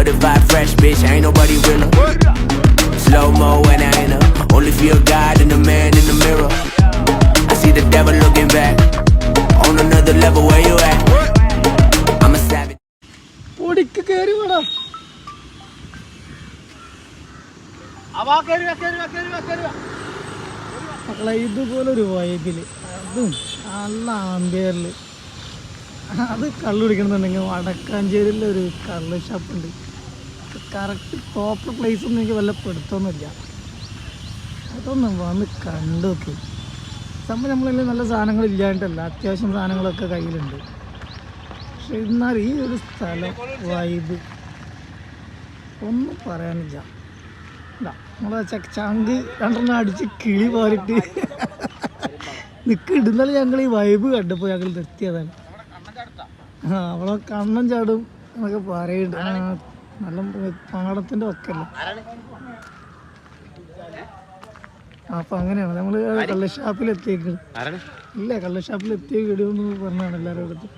Certified fresh bitch, ain't nobody realer. Slow mo when I enter. Only feel God and the man in the mirror. I see the devil looking back. On another level, where you at? I'm a savage. പൊടിക്ക് കയറി വേണം മക്കളെ ഇതുപോലൊരു വൈബിൽ അതും നല്ല ആംബിയറിൽ അത് കള്ളു കുടിക്കണമെന്നുണ്ടെങ്കിൽ വടക്കാഞ്ചേരിയിൽ ഒരു കള്ള് ഷാപ്പുണ്ട് കറക്റ്റ് പ്രോപ്പർ പ്ലേസ് ഒന്നും എനിക്ക് വല്ല പെടുത്തൊന്നുമില്ല അതൊന്ന് വന്ന് കണ്ടു നോക്കി. സംഭവം നമ്മളതിൽ നല്ല സാധനങ്ങൾ ഇല്ലാണ്ടല്ല അത്യാവശ്യം സാധനങ്ങളൊക്കെ കയ്യിലുണ്ട്. പക്ഷെ എന്നാൽ ഈ ഒരു സ്ഥലം വൈബ് ഒന്നും പറയാനില്ല. നമ്മളെ ച- ചങ്ക് രണ്ടെണ്ണം അടിച്ച് കിളി പോലിട്ട് നിൽക്ക് ഇടുന്നാലും ഞങ്ങൾ ഈ വൈബ് കണ്ടപ്പോൾ ഞങ്ങൾ നിർത്തിയതാണ് ആ അവളെ കണ്ണൻ ചാടും എന്നൊക്കെ പറയുന്നുണ്ട് നല്ല പാടത്തിന്റെ ഒക്കെ അപ്പം അങ്ങനെയാണ്. നമ്മൾ കള്ളഷാപ്പിൽ എത്തിയേക്കുന്നത് ഇല്ല കള്ളഷാപ്പിൽ എത്തിയ വീഡിയോ എന്ന് പറഞ്ഞാണ് എല്ലാവരും അടുത്ത്